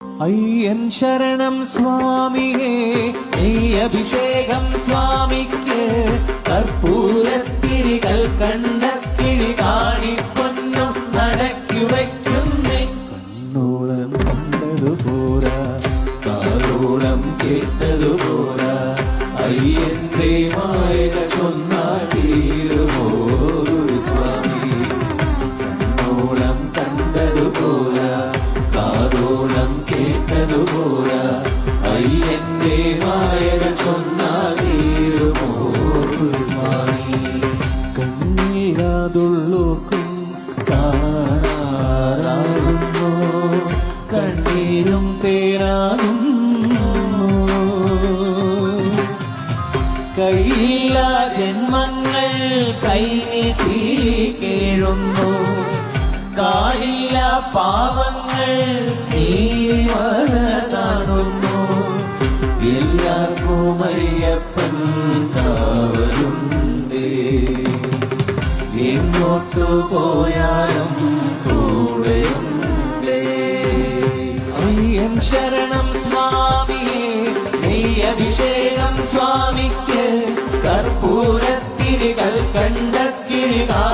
അയ്യൻ ശരണം സ്വാമിയേ നീ അഭിഷേകം സ്വാമിക്ക് കർപ്പൂരത്തിരികൾ കണ്ട കിളി കാണിപ്പൊന്നും നടക്കി വയ്ക്കുന്നേ. കണ്ണോളം കണ്ടതു പോരാ കാലോളം കേട്ടതു പോരാ അയ്യന്റെ മായക ചൊന്നാൽ കേട്ടതു പോരാ അയ്യന്റെ മായകൾ ചൊന്നാതീരുമോ കണ്ണീരാതുള്ളൂർക്കും കാണാറാകുന്നു കണ്ണീരും തേരാകുന്നു. കയ്യില്ല ജന്മങ്ങൾ കൈനീട്ടി കേഴുന്നു. കാലില്ല പാവങ്ങൾ മറിയപ്പൻ കൂടെയുണ്ടേ. ശരണം സ്വാമിക്ക് കർപ്പൂരത്തിരികൾ കണ്ടക്കിരികാ.